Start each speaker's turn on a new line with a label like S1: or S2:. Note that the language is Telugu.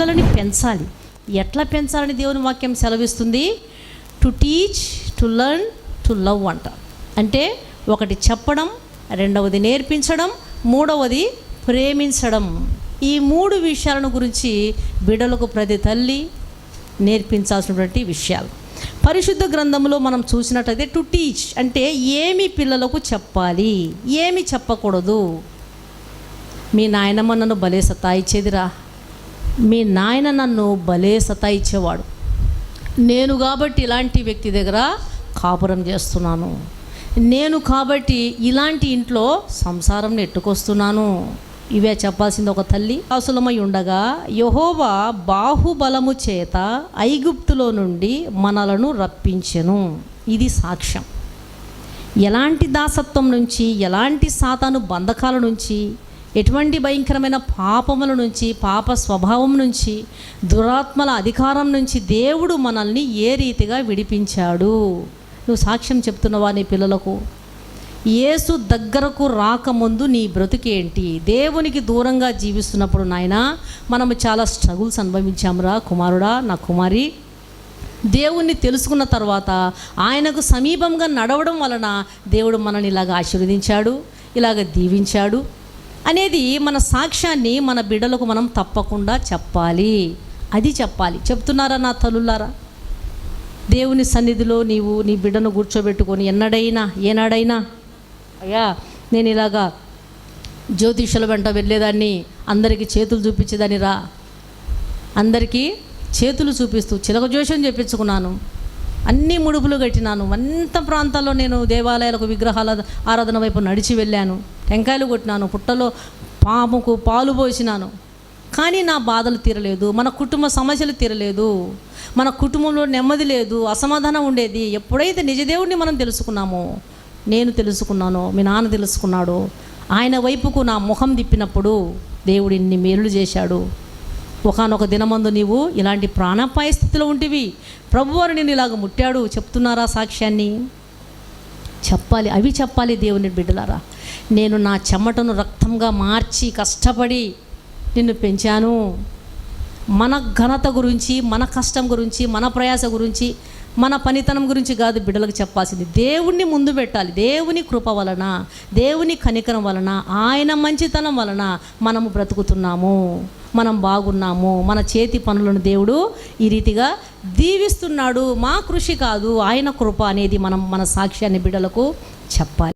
S1: పిల్లలని పెంచాలి. ఎట్లా పెంచాలని దేవుని వాక్యం సెలవిస్తుంది? To teach to learn to love అంట. అంటే ఒకటి చెప్పడం రెండవది నేర్పించడం మూడవది ప్రేమించడం. ఈ మూడు విషయాలను గురించి బిడలకు ప్రతి తల్లి నేర్పించాల్సినటువంటి విషయాలు. పరిశుద్ధ గ్రంథంలో మనం చూసినట్టయితే టు టీచ్ అంటే ఏమి పిల్లలకు చెప్పాలి? ఏమి చెప్పకూడదు? మీ నాయనమ్మ నన్ను భలే సతాయిచ్చేదిరా. మీ నాయన నన్ను భలే సతాయిచ్చేవాడు నేను కాబట్టి ఇలాంటి వ్యక్తి దగ్గర కాపురం చేస్తున్నాను. నేను కాబట్టి ఇలాంటి ఇంట్లో సంసారం నెట్టుకొస్తున్నాను. ఇవే చెప్పాల్సింది ఒక తల్లి. అసులమై ఉండగా యహోవా బాహుబలము చేత ఐగుప్తులో నుండి మనలను రప్పించెను. ఇది సాక్ష్యం. ఎలాంటి దాసత్వం నుంచి ఎలాంటి సాతాను బంధకాల నుంచి ఎటువంటి భయంకరమైన పాపముల నుంచి పాప స్వభావం నుంచి దురాత్మల అధికారం నుంచి దేవుడు మనల్ని ఏ రీతిగా విడిపించాడు? నువ్వు సాక్ష్యం చెప్తున్నావా నీ పిల్లలకు? యేసు దగ్గరకు రాకముందు నీ బ్రతుకేంటి దేవునికి దూరంగా జీవిస్తున్నప్పుడు నాయన మనము చాలా స్ట్రగుల్స్ అనుభవించామురా కుమారుడా నా కుమారి. దేవుణ్ణి తెలుసుకున్న తర్వాత ఆయనకు సమీపంగా నడవడం వలన దేవుడు మనల్ని ఇలాగ ఆశీర్వదించాడు ఇలాగ దీవించాడు. అనేది మన సాక్ష్యాన్ని మన బిడ్డలకు మనం తప్పకుండా చెప్పాలి. అది చెప్పాలి. చెప్తున్నారా నా తల్లులారా? దేవుని సన్నిధిలో నీవు నీ బిడ్డను కూర్చోబెట్టుకొని ఎన్నడైనా ఏనాడైనా అయ్యా నేను ఇలాగా జ్యోతిషుల వెంట వెళ్ళేదాన్ని అందరికీ చేతులు చూపించేదాన్ని రా. అందరికీ చేతులు చూపిస్తూ చిలక జోషం చెప్పించుకున్నాను అన్ని ముడుపులు కట్టినాను. అంత ప్రాంతాల్లో నేను దేవాలయాలకు విగ్రహాల ఆరాధన వైపు నడిచి వెళ్ళాను. టెంకాయలు కొట్టినాను. పుట్టలో పాముకు పాలు పోసినాను. కానీ నా బాధలు తీరలేదు. మన కుటుంబ సమస్యలు తీరలేదు. మన కుటుంబంలో నెమ్మది లేదు. అసమాధానం ఉండేది. ఎప్పుడైతే నిజదేవుడిని మనం తెలుసుకున్నామో నేను తెలుసుకున్నాను మీ నాన్న తెలుసుకున్నాడు. ఆయన వైపుకు నా ముఖం తిప్పినప్పుడు దేవుడు ఇన్ని మేలు చేశాడు. ఒకనొక దినమందు నీవు ఇలాంటి ప్రాణాపాయ స్థితిలో ఉంటివి. ప్రభువారు నేను ఇలాగ ముట్టాడు. చెప్తున్నారా సాక్ష్యాన్ని? చెప్పాలి. అవి చెప్పాలి దేవుని బిడ్డలారా. నేను నా చెమటను రక్తంగా మార్చి కష్టపడి నిన్ను పెంచాను. మన ఘనత గురించి మన కష్టం గురించి మన ప్రయాస గురించి మన పనితనం గురించి కాదు బిడ్డలకు చెప్పాల్సింది. దేవుణ్ణి ముందు పెట్టాలి. దేవుని కృప వలన దేవుని కనికరం వలన ఆయన మంచితనం వలన మనము బ్రతుకుతున్నాము. మనం బాగున్నాము మన చేతి పనులను దేవుడు ఈ రీతిగా దీవిస్తున్నాడు. మా కృషి కాదు ఆయన కృప అనేది మనం మన సాక్ష్యాన్ని బిడ్డలకు చెప్పాలి.